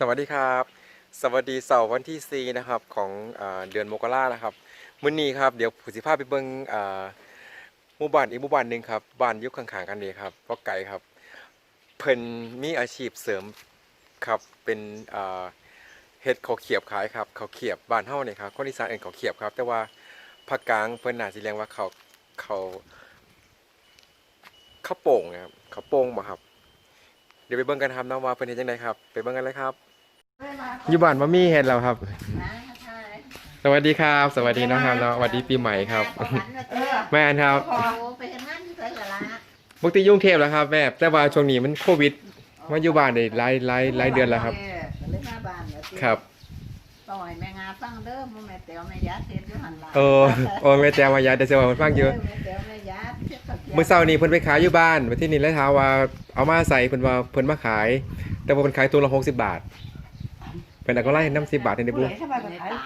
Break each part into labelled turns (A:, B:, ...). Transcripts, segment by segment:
A: สวัสดีครับ สวัสดีเสาร์วันที่4นะครับของอเดือนมกรานะครับมื้อนี้ครับเดี๋ยวผู้สิพาพไปเบิ่งหมู่บ้านอีกหมู่บ้านหนึ่งครับบ้านยู่ข้างๆกันนี่ครับบ่ไกลครับเพิ่นมีอาชีพเสริมครับเป็นเฮ็ดข้าวเขียบขายครับข้าวเขียบบ้านเฮาเนี่ยครับคนอีสานเอิ้นข้าวเขียบครับ แต่ว่าภาคกลางเพิ่นน่าสิเรียกว่าข้าวข้าวข้าวโป่งนะครับข้าวโป่งบ่ครับเดี๋ยวไปเบิ่งกันครับเนะว่าเพิ่นเฮ็ดจังไดครับ ไปเบิ่งกันเลยครับ อยู่บ้านมามีเห็ดแล้วครับ สวัสดีครับ สวัสดีนะครับเนาะสวัสดีปีใหม่ครับ แม่นครับ
B: โอ้ไปเห็นงานที่ไสละละ
A: ปกติยุ่งเทพแล้วครับแม่แต่ว่าช่วงนี้มันโควิดมาอยู่บ้านได้หลายหลายหลายเดือนแล้วครับ
B: เออก็เลยมาบ้านแล้วสิ
A: ครับ
B: ต่อยแม่งาฟังเด้อบ่แม่แต๋วแม่ยาเทศอยู่หั่นล่ะ
A: โอ้โอ้แม่แจมายาแต่เสียว่ามันฟังอยู่
B: แม่แต๋วแม่ยาเทศกับ
A: เมื่อเช้านี้เพิ่นไปขายอยู่บ้านมาที่นี่แล้วถามว่าเอามาใส่เพิ่นว่าเพิ่นมาขาย แต่ว่าเพิ่นขายตัวละ60บาท เพิ่นเอาก็ไล่น้ำ10บาทให้ได้
B: ผู้
A: บ่
B: ใดทำไมบ่ขายตา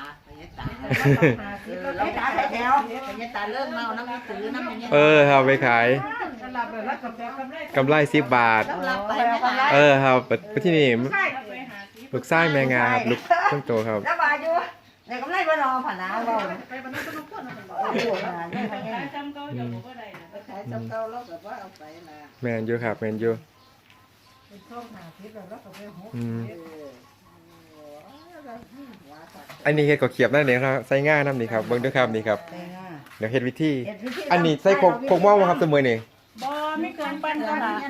B: เออเราตาแถวไปตาเริ่มเมาน้ำตื้อน้ำมันเนี่ย
A: เออครับไปขายกำไร10บาท
B: เรารับไปแม่ขาย
A: เออครับไปที่นี่ลูกชายแม่งาครับลูกต้นโตครับ
B: แล้วว่าอยู่เดี๋ยวกำไรบ่รอผ่านนาเว้าไปบ่นั้นก็ต้องคนโอ้โหน่ะนี่ไปเนี่ย
C: จำเก่าจะบอกว่าใดนะ
B: ไปขายจำเก่าเราก็บ่เอาไปล่ะ
A: แมนยูครับแมนยูอืม
B: เออโอ้เราว่าสัก
A: อันนี้เฮ็ดก็เขียบนั่นเองครับใส่ง่ายน้ำนี่ครับเบิ่งด้วยครับนี่ครับ
B: ไปง่า
A: เดี๋ยวเฮ็ดวิธี
B: เฮ็ดวิธี
A: อันนี้ใส่โคกโคกหม้อบ่ครับเสมอนี่
C: บ่ไม่เกินปั้นก็ละเ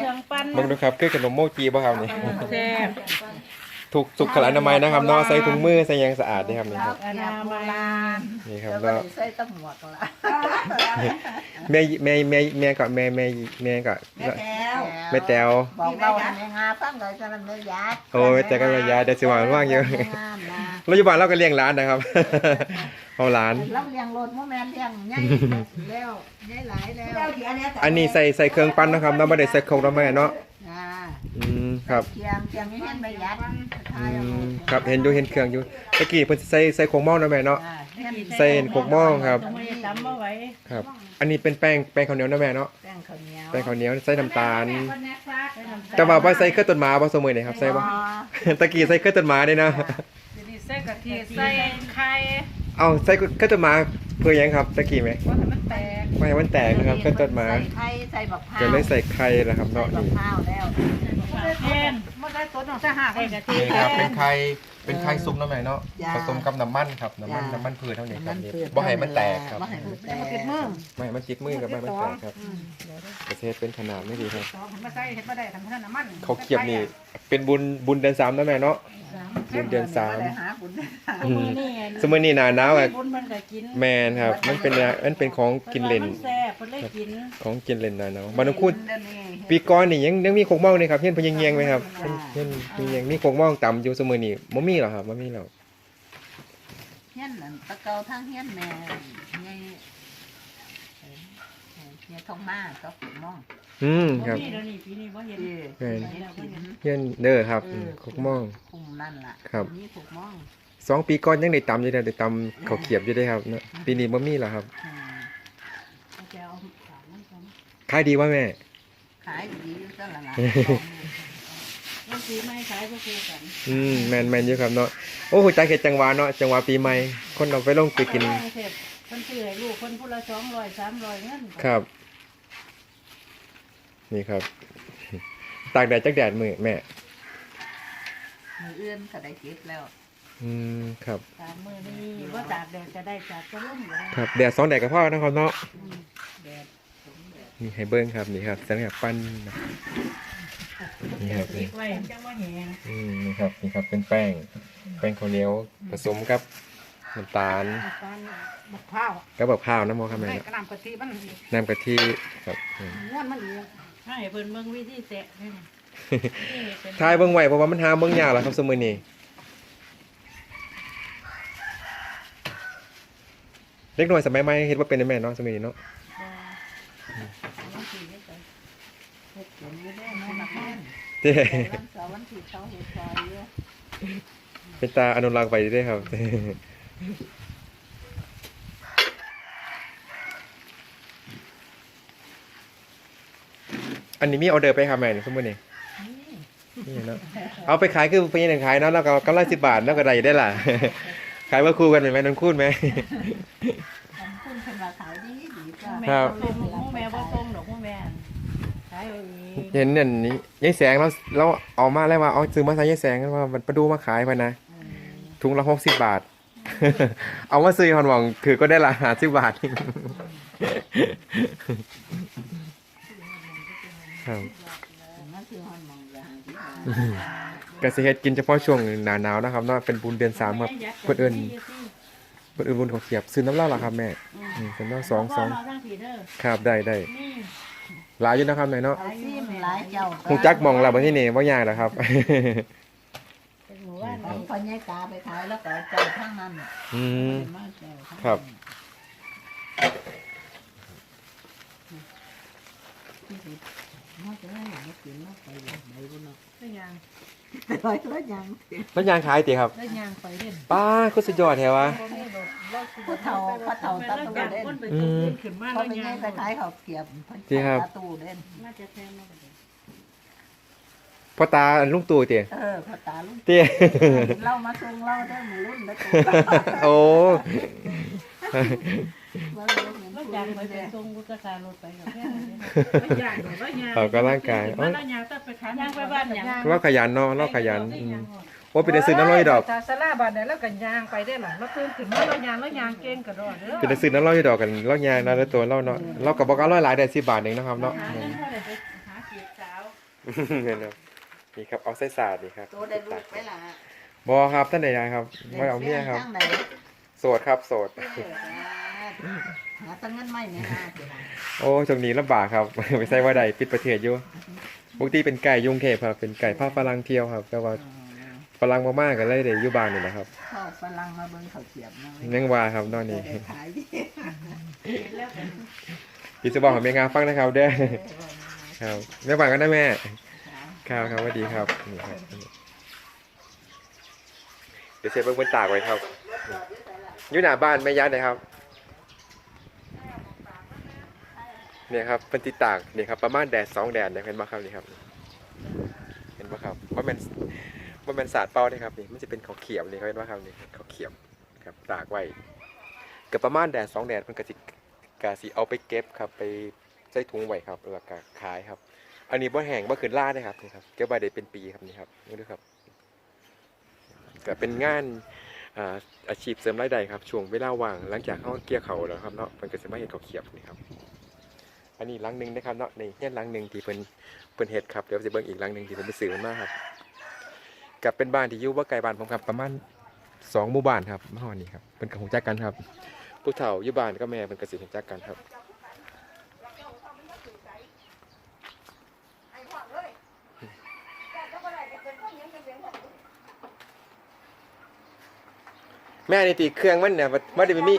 C: ครื่องปั้น
A: เบิ่งด้วยครับคือขนมโมจีบ่ครับนี่
C: แซ่บ
A: ถูกสุขอนามัยนะครับเนาะใส่ถุงมือใส่หยังสะอาดนี่ครับนี่ครับ
C: อนามัย
A: นี่ครับ
B: แล้วก็
A: เนาะ
B: ใส่ตะหมวกละ
A: แม่แม่แม่แม่ก็แม่แม่แม่ก็
B: แม่แก้ว
A: แม่แต๋ว
B: บอกเราให้แม่งาฟังเลยจะมันไม่ยัด
A: โอ้ยแต่ก็แม่ยายเดี๋ยวสิว่ามันว่างอยู่
B: แม่งามนะ
A: ปัจจุบันเราก็เลี้ยงหลานนะครับเอาหลาน
B: เราเลี้ยงรถโมแมนเลี้ยงใหญ่แล้วใหญ่หลายแล้ว
A: อันนี้ใส่ใส่เครื่องปั้นนะครับเราไม่ได้ใส่โคกแล้วแม่เนาะ
B: อ่า
A: อืมครับ
B: เคียงเคียงนี่เห็นไม่ยัด
A: อืมครับเห็นอยู่เห็นเครื่องอยู่ตะกี้เพิ่นสิใส่ใส่โคกหม้อนะแม่เนาะ
B: อ่าเห็น
A: ใส่โคกหม้อครับ
C: ต้องไม่จำเอาไว้
A: ครับ อันนี้เป็นแป้งแป้งข้าวเหนียวนะแม่เนาะ
B: แป้งข้าวเหนียว
A: แป้งข้าวเหนียวใส่น้ำตาล
C: ได้น้ำตาล
A: แต่ว่าบ่ใส่เครื่องต้นหมาบ่สมือนี่ครับใส่บ่ ตะกี้ใส่เครื่องต้นหมาด้วยนะ
C: ทีนี้ใส่กะทิใส่ไข่
A: เอาใส่เครื่องต้นหมาเพื่อหยังครับตะกี้ไหม
C: ว่าให้มันแตก
A: ไม่ให้มันแตกนะครับเครื่องต้นหมา
B: ใส่ไข่ใส่บักพร้าว
A: ก็เลยใส่ไข่แล้วครับ
B: ใส่
A: เนาะ
B: บัก
A: นี่
B: พร้าวแล้ว
C: แท น
B: มันได้ต้นของทหาร
C: ใส่กะทิ
A: นี่
C: แท
A: ครับ
C: น
A: เป็นไข่เป็นไข่ซุปนะแม่เนาะ
B: จ้า
A: ผสมกับน้ำมันครับน้ำมัน
B: จ้า
A: น้ำมันพืชเท่านี้ครับ
B: มัน
A: นี่
B: พืช
A: บ่ให้มันแตกครับ
B: บ่ให้มันแตก
A: ไม่ให้มันจิกมือกับไม่ให้มันแตกครับประเทศเป็นขนาดไม่ดีครับ
C: สองมาใส่เห็ดบ่ได้ทำเท่านั้นน้ำมัน
A: เขาเขียบนี่เป็นบุญบุญเดือนสามนะแม่เนาะ บุญเดือนสาม
B: ได้หาบุญ
A: อืม
C: นี่
A: สมัยนี้หนาหนาวอะ
C: บุญมันก็กิน
A: แมนครับ มันเป็นอะมันเป็นของกินเล่น
C: มันแซ่บเพิ่นเลยกิน
A: ของกินเล่นหนาหนาวบ้านนคุณ
B: เดี๋ยวนี้
A: ปีก่อนนี่ยังยังมีโคกเมาเลยครับเฮียนพญเงียงไหมครับเฮียนพญเงียงมีโคกเมาต่ำอยู่สมัยนี้บ่มีหรอครับบ่มีแล้ว
B: เฮียนนั่นตะเกาทางเฮียนแม่ไง เฮียทองมาก็ฝึกมอง
A: อืม
C: บ่
A: ครับ
C: มีเดี๋ยวนี้ปีนี้บ่เห็น
B: ที่
A: แม่น
B: เฮ็ดกิน
A: เฮียนเด้อครับอืมโคกเมา
B: คุมนั่นล่ะ
A: ครับ
B: นี่ถูกมอง
A: สองปีก่อนยังได้ตำอยู่ได้ได้ตำข้าวเขียบอยู่ได้ครับเนาะปีนี้บ่มีแล้วครับ
B: อืม
C: เอาแจวสามมันก่อน
A: ขายดีว่าแม่
B: ขายดีอยู่ซะละล่ะ
C: วันปีใหม่ขายก็คือกัน
A: อืมแมนแมนอยู่ครับเนาะโอ้โหจักเฮ็ดจังหวะเนาะจังหวะปีใหม่คนเอาไปลงไปกิน
C: เสร็จเพิ่นซื้อให้ลูกเพิ่นผู้ละ200 300เงิน
A: ครับ นี่ครับตากแดดจักแดดมือแม่
B: มือเอื้อนก็ได้เก็บแล้ว
A: อืมครับ
C: ตามมือนี่ว่าตากแดดจะได้จากจะร่มอยู่แล้ว
A: ครับแดดสองแดดกับพ่อนะครับเนาะ
C: แดด
A: นี่ให้เบิ้งครับนี่ครับสังแบบปั้นนะนี่ครับ
C: อี
A: นี่
C: กไว้จังว่าแหง
A: อืมนี่ครับนี่ครับเป็นแป้ง แป้งข้าวเหนียวผสมกับน้ำตาล
C: ตอนบักพร้าว
A: กับแบบข้าวน้ำมันครับแม่
C: ได้
A: เนาะ
C: กระน้ำกะทิมัน
A: น้ำกะทิครับอืม
C: ม้วนมันอีก ให้เพิ่นเบิ่งวิธีแตะนี่นี่เป็น
A: ทายเบิ้งไว้เพราะว่ามันหาเบิ้งยากแล้วครับสมัยนี้เล็กน้อยสมัยใหม่เฮ็ดว่าเป็นได้แม่เนาะสมัยนี้เนาะ
C: วันที่นี่ไป
B: เฮ็ดกินอยู่ได้แม่นักแม่น
A: เจ้
B: วันเสาร์วันที่เขาเฮ็ดซอยอยู่
A: เป็นตาอนุรักษ์ไปด้วยครับ อันนี้มีออเดอร์ไปครับแม่นี่สมมตินี่
B: นี่
A: นี่เนาะเอาไปขายคือเป็นยังขายเนาะแล้วก็กำไรสิบบาทแล้วก็ได้ได้ล่ะ ขายว่าคู่กันไหมน้องคูดไหม
D: คุณเป็นว่าขายดีดีก็
C: แม่
A: ครับ
C: ตรงหมูแม่บ่ตรงดอกหมูแม่ขายเอาอีก
A: เห็นเนี่ยนี่ยายแสงเราเราเอามาแล้วว่าเอาซื้อมาใส่ยายแสงว่ามันประดูมาขายไปนะถุงละหกสิบบาท เอามาซื้อหอนหวังคือก็ได้ละหาสิบบาท ครับ
D: นั่นคือฮอนมองอย่างที่
A: กสิเฮ็ดกินเฉพาะช่วงหนาหนาวนะครับเนาะเป็นบุญเดือนสามครับเพื่นเอิญเพื่นเอิญบุญเขาเขียบซื้อน้ำเหล้าเหรอครับแม่อืมเป็นน้ำสองสอง
C: พ่มาทางผีเด้อ
A: ครับได้ได้
C: นี่
A: หลายอยู่นะครับแม่เนาะ
D: ไอ้ซิมหลายเจ้า
A: คงจักมองเราบนที่นี่ว่ายากนะครับ
C: เป็นหมู่บ้าน
D: ของ
C: นี่
D: พญายกาไปขายแล้วก็เจ้าทั้งนั้น
A: อืม
D: มาเจ้าทั้งนั้น
A: ครับ
D: มาเจ้าอย่างนี้กินมาไปอย่างใดบุญเนาะ
C: ได้ยาง
D: แต่ร้อยตัวยัง
A: แล้ยางขายติครับ
C: ได้ยางไปเด่น
A: ป้าก็สุดยอดแถวะ
D: ผู้เฒ่าผู้เฒ่าตาตู
C: แล้ว
D: เด่น
C: คนไปตกขึ้นมา
D: เขา
C: แล้ว
D: ไม่
C: ยา
D: ใช่
C: ง
D: ไปขายเขาเกียบ
A: จริงครับ
D: ตาตูเด่น
C: น่าจะแทนมาบ่ได้
A: พ่อตาลุงตู่ติ
D: เออพ่อตาลุง
A: ติ
D: เล่ามาส่งเล่าได้หมือรุ่นได้ตัว
A: โอ้
C: แล้ วยางไปเป็นทรงกุศลารถไปกับแค่นั้นแล้วยางแล้วยาง
A: เขาก็ร่างกาย
C: แล้วยางต้องไปขายยางไปบ้านยาง
A: เราขยันเนาะเราขยันอืมโอ้เป็นได้ซื้อน้ำร้อยดอก
C: ตาสลาบาดเนี่ยแล้วกันยางไปได้หรอแล้วตื่นขึ้นมาแล้วยางแล้วยางเก่งกระโดดเด้อ
A: เป็นได้ซื้อน้ำร้อยดอกกันเรายางนะแล้วตัวเราเนาะเรากับบอกเอาร้อยหลายได้สิบบาทเองนะครับเนาะ
C: หาเงินเท่าไหร่ไปหาเกียรสาว
A: เงินครับนี่ครับเอาไส้สาดนี่ครับ
D: ตัวได้ลูกไปละ
A: บอครับท่านใดๆครับไม่เอาเมียครับ
D: ตั้งไหน
A: โสดครับโสด
D: หาตั้งเงินไม่เนี่ยนะ
A: โอ้ช่วงนี้ลำบากครับ ไปใส่ว่าใดปิดประเทศอยู่ปกติเป็นไก่ยุงเทพครับ เป็นไก่ภาคฝรั่งเที่ยวครับ แต่ว่าฝรั่งมากๆกันเลยเดี๋ยวอยู่บ้านนี่นะครับ
D: เข้าฝรั่งมาเบิ่งเขาเสียบนะ
A: ยังว่าครับนอนนี่
D: ได้ขายดี
A: พี่จะบอกของเมงาฟังนะครับเด้อครับแม่ฟังกันนะแม่ครับครับสวัสดีครับนี่ครับเดี๋ยวเซฟเบิ้งบนตากไว้ครับอยู่หน้าบ้านแม่ยัดนะครับ เนี่ยครับเป็นติดตากนี่ครับประมาณแดดสองแดดเนี่ยเห็นไหมครับนี่ครับ เห็นไหมครับว่าเป็นว่าเป็นสาดเป้านี่ครับนี่มันจะเป็นขาเขียวนี่เขาเห็นไหมครับนี่ขาเขียวครับตากไว้เกับประมาณแดดสองแดดมันก็จะกาสีเอาไปเก็บครับไปใส่ถุงไว้ครับแล้วก็ขายครับ อันนี้บ่แห้งบ่ขึ้นล่าได้ครับนี่ครับเก็บไว้ได้เป็นปีครับนี่ครับนี่ด้วยครับก็เป็นงานอาชีพเสริมรายได้ครับช่วงเวลาว่างหลังจากเขาเกี่ยวเขาแล้วครับเนาะมันก็จะมาเห็นเขาเขียบนี่ครับ อันนี้หลังหนึ่งนะครับเนาะในเฮียนหลังหนึ่งที่เพิ่นเพิ่นเฮ็ดครับเดี๋ยวจะเบิ่งอีกหลังหนึ่งที่เพิ่นไปซื้อมันมาครับกับเป็นบ้านที่อยู่บ่ไกลบ้านผมครับประมาณสองหมู่บ้านครับมาฮอนี่ครับเพิ่นก็ฮู้จักกันครับ ผู้เฒ่าอยู่บ้านก็แม่เพิ่นก็สิฮู้จักกันครับแม่นี่ติเครื่องมันเนี่ยบ่ได้มี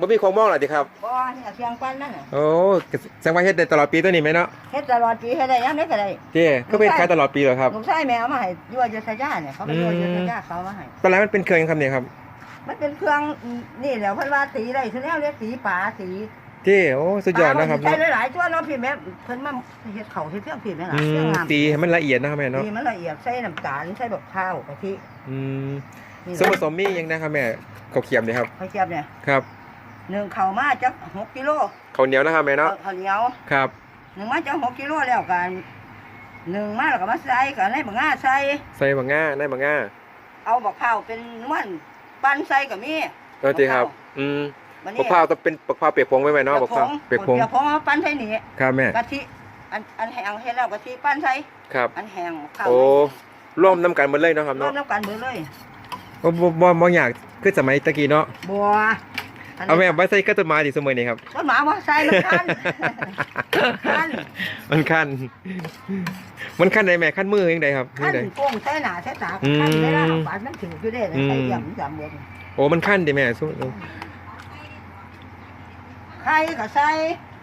A: บ่มีความมองหรอติครับ
D: บ่เนี่ยเสียงปันนั่นน่ะ
A: โอ้แสดงว่าเฮ็ดได้ตลอดปีตัวนี้ไหมเนาะ
D: เฮ็ดตลอดปีเฮ็ดได้ยังได้ก็ได้
A: เจ้ก็เป็นขายตลอดปีเหรอครับ
D: ลูกชายแม่เอามาให้ยั่วยุทธยาเนี่ยเขาไปยั่วยุทธยาเขามาให้
A: ตอนแรกมันเป็นเครื่องยังครับเนี่ยครับ
D: มันเป็นเครื่องนี่แหละเพิ่นว่าสีได้ทีแล้วเรียกสีปลาสี
A: เจ้โอ้สุดยอดนะครับ
D: ใช้
A: เนาะ
D: หลายๆตัวเนาะพี่แม่เพิ่นมาเฮ็ดเขาเฮ็ดเครื่องพี่แม่ล่ะ
A: อื
D: เครื่อง
A: ม
D: งาม
A: ตีให้มันละเอียดนะครับแม่เนาะ
D: ตีมันละเอียดใส่น้ำตาลใส่บักข้าวกะทิ
A: อืม
D: นี่
A: ส่วนผสมมียังนะครับแม่ข้าวเขียมเนี่ยครับ
D: ข้าวเจียบเนี่ย
A: ครับ
D: หนึ่งข้าวมาจักหกกิโล
A: ข้าวเหนียวนะครับแม่เนาะ
D: ข้าวเหนียว
A: ครับ
D: หนึ่งมาจักหกกิโลแล้วกันหนึ่งมาแล้วก็มาใส่กันให้บักง่าใส่
A: ใส่บางง่าได้บางง่า
D: เอาบักข้าวเป็นนวลปั้นใส่ก็มี
A: เออจีครับ อืม
D: วัน
A: บักพร้าวต้องเป็นบักพร้าวเปียกผงไว้ไหมเนาะบักพร้าวเปียกผง
D: เปียกผงเอาปั้นใส่นี่
A: ครับแม่
D: กะทิอันอันแห้งเฮ็ดแล้วกะทิปั้นใส่
A: ครับ
D: อันแห้งข้าว
A: โอ้ร่วมน้ำกันหมดเลยเนาะครับ
D: รว
A: เนาะ
D: มน้ำกันเบิดเลย
A: โอ้บ่บ่บ่อยากคือสมัยตะกี้เนาะ
D: บัว
A: เอาแม่ไว้ใส่กระตุ้นไม้ที่สมัยนี้ครับ
D: ต้นหมาว่าใส่มันคันคัน
A: มันคันมันคันได้แม่คันมือยังไงครับ
D: คั
A: ยั
D: น
A: งไง
D: โป้งใส่หน้าใส่ตา
A: อืม
D: คันเวลาเอาปาดมันถืออยู่เด้
A: อืม
D: ใส่ยำยำเบิด
A: โอ้มันคันดิแม่สู้
D: ไข่ก็ใส่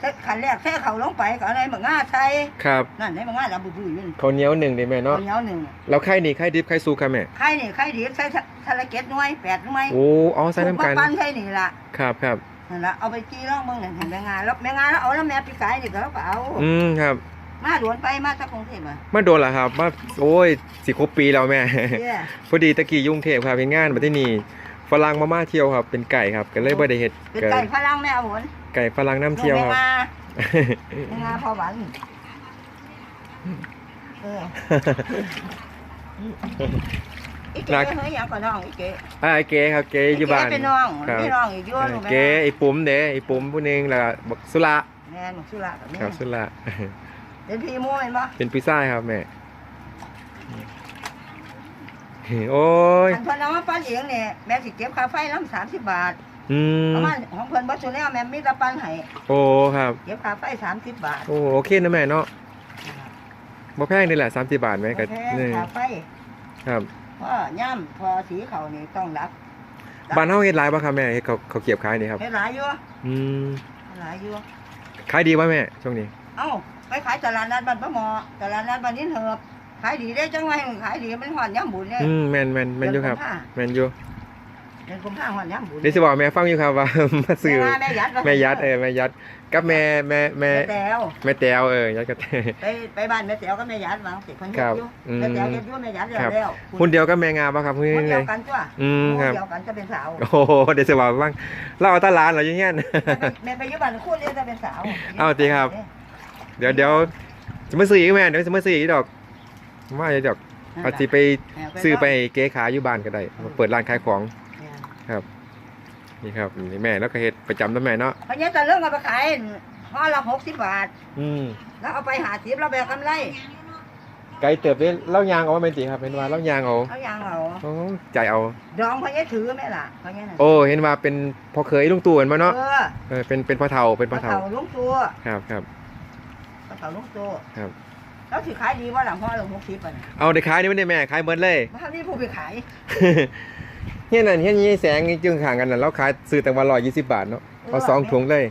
D: ใส่ขันแรกใส่เขาลงไปก็อะไรบักง่าใส่
A: ครับ
D: นั่นให้บักง่าดำบื้อๆอยู่นี่
A: ข้าวเหนียวหนึ่งดิแม่เนาะ
D: ข้าวเหนียวหนึ่ง
A: แล้วไข่นี่ไข่ดิบไข่สุกครับแม่
D: ไข่นี่ไข่ดีใส่ทะเลเก็ดหน่วยแปดหน่วย
A: โอ้อ๋อใส่น้ำกัน
D: ปั้นใส่นี่ล่ะ
A: ครับครับ
D: นั่นละเอาไปจี้ร่องเบิ่งนั่นเห็นแม่งานแล้วแม่งานแล้วเอาแล้วแม่ปีกายนี่ก็แล้วก็เอา
A: อืมครับ
D: มาด่วนไปมาจากกรุงเทพอะ
A: มาโดนเหรอครับมาโอ้ยสิครบปีแล้วแม่
D: เนี่ย
A: พอดีตะกี้ยุ่กรุงเทพครับเป็นงานมาที่นี่ฝรั่งมามาเที่ยวครับเป็นไก่ครับก็เลยบ่ได้เฮ็ด
D: เป็นไก่พลังแม่หวน
A: ไก่ฝรั่งน้ำเที่ยวครับ
D: แม่งาแม่งาพอหวานเอออีเก๋เฮ้ยยังก่อนน้องอีเก๋
A: อ่าไอ้เก๋ครับเก๋อยู่บ้าน
D: เป็นน้อง
A: ครับ
D: พี่น้องอีกด้วยลูกแม่
A: เก๋ไอ้ปุ๋มเด้ไอ้ปุ๋มผู้หนึงแล้วก็บักสุระ
D: แม่หนูชื่อละแบบนี้
A: ครับสุระ
D: เป็นพี่มูเห็นปะ
A: เป็นพิซซ่าครับแม่โอ้ย
D: อันเพิ่นเอามาปั้นเองเนี่ยแม่สิเก็บค่าไฟน้ำสามสิบบาท
A: อืม
D: ประมาณของเพิ่นบ่สุแล้วแม่มีแต่ปั้นให้
A: โอ้ครับ
D: เก็บค่าไฟสามสิบบาท
A: โอ้โอเคนะแม่เนาะบ่แพงนี่แหละ30บาทแม่ก็
D: แพง
A: นี่
D: ค่าไฟ
A: ครับ
D: เพราะย่ำพอสีเขานี่ต้องรับ
A: บ้านเฮาเฮ็ดหลายบ่ครับแม่เฮ็ดเขาเขาวเก็บขายนี่ครับ
D: เฮ็ดหลายอยู่
A: อืม
D: เฮ็ดหลายอยู่
A: ขายดีบ่แม่ช่วงนี้
D: เอ้าไปขายตลาดนัดบ้านปะหมอตลาดนัดบ้านนินเหิบขายดีได้จังไงขายดีมันหอนย่ำบุญเนี่ย
A: อืมแม่นแม่นแม่นอยู่ครับแม่นอยู่
D: เดือนกุมภาหอนย่ำบุญ
A: เดี๋ยวสิบอกแม่ฟังอยู่ครับว่า มาซื้อ
D: แม่แม่ยัด
A: แม่ยัดเออแม่ยัดกับแม่แม่แม่
D: แม่แตว
A: แม่แตวเออยัดกับ
D: ไปไปบ้านแม่แตวก็แม่ยัดวางสิคนเฮ็
A: ครั
D: ด
A: บ
D: อยู่
A: อืม
D: แม่แตวเฮ็ดอยู่แม่ยัดแล้ว
A: ครับ
D: แล้ว
A: หุ่นเดียวกับแม่งามป่ะครับหุ่น
D: คน
A: เล
D: เดียวยกันจ้ะ
A: อืมครับ
D: เดียวกันจะเป็นสาว
A: โอ้โหเดี๋ยวสิบอกบ้างเราเอาตาหลานเหรออยังเงี้ย
D: แม่ไปอยู่บ้านคู่นี้จะเป็นสาว
A: เอาสิครับ เดี๋ยวเดี๋ยวจะมาซื้ออีกแม่เดี๋ยวจะมาซื้ออีกดอกว่าจะดอกเอาสิไปซื้อไปเก๊ขาอยู่บ้านก็ได้มาเปิดร้านขายของ นี่ครับนี่แม่แล้วก็เฮ็ดประจำแล้วแม่เนาะ
D: เพราะงี้แต่เรื่องเอาไปขายห่อละหกสิบบาท
A: อืม
D: แล้วเอาไปหาสิบเราแบกกำไร
A: ไกลเติบได้เล่ายางเอาว่าเป็นสิครับเป็นว่าเล่ายางเอา
D: เอาอย่างเอา
A: โอ้ใจเอา
D: ดองเพราะงี้ถือไหมล่ะเพราะงี้น่ะ
A: โอ้เห็นว่าเป็นพอเคยลุงตู่เห็นมาเนาะ
D: เออ
A: เออเป็นเป็นพ่อเฒ่าเป็น
D: ป
A: พ่อ
D: ลา
A: เฒ่า
D: เต่าลุงตัว
A: ครับครับ
D: ปลาเต่าลุงตัว
A: ครับ
D: แล้วสิขายดีว่าหลังห่อละหกสิบอะนะ
A: เอาได้ขายนี่ไม่ได้แม่ขายเบิดเลย
D: บ้านนี่ผู้ไปขาย
A: เฮียนั่นเฮียนี่แสงจึงห่างกันน่ะเราขายซื้อแต่วันร้อยยี่สิบบาทเนาะเอาสองถุงเลย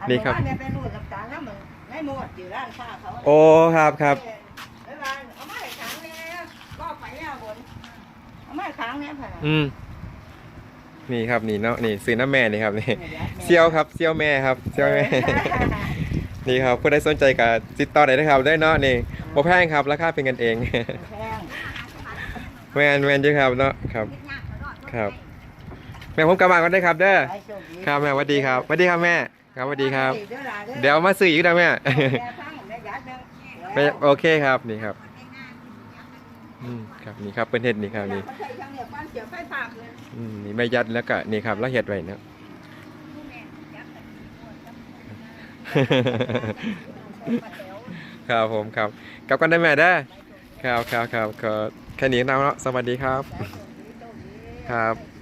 D: อั
A: นี่ครับ
D: บ้าเนี่ยเป็นรูดน้ำตาลน้ำมันไม่หมดอยู่ร้านค้าเขา
A: โอ้ครับครับ
D: เออเอามาเอามาให้ขังเนี่ยก็ไปเนี่ยบนเอามาให้ขังเนี่ยผ่า
A: อืมนี่ครับนี่เนาะนี่ซื้อน้ำแม่นี่ครับนี่เซียวครับเซียวแม่ครับเซียวแม่ นี่ครับผู้ใดสนใจกับติดต่อได้นะครับได้เนาะนี่บ่แพงครับราคาเป็นกันเอง
D: แพง
A: แมนแมนเยอะครับเนาะครับ ครับ แม่ผมกลับมาก่อนได้ครับ เด้อ
D: ไปโชคดี
A: ครับแม่สวัสดีครับสวัสดีครับแม่ ครับสวัสดีครับ
D: เดี๋ยวหลาน
A: เดี๋ยวมาซื้ออีกนะแม่
D: แม่ฟังแม่ยัดแม่
A: ไม่โอเคครับนี่ครับอืมครับนี่ครับเป็นเห็ดนี่ครับนี่
D: เขาใช้ช่างเนี่ยปั้นเสียบไฟปากเลย
A: อืมนี่ไม่ยัดแล้วก็นี่ครับแล้วเห็ดไว้เนาะครับผมครับกลับกันได้แม่ได้อครับครับครับก็แค่นี้นะเนาะสวัสดีครับ ครับ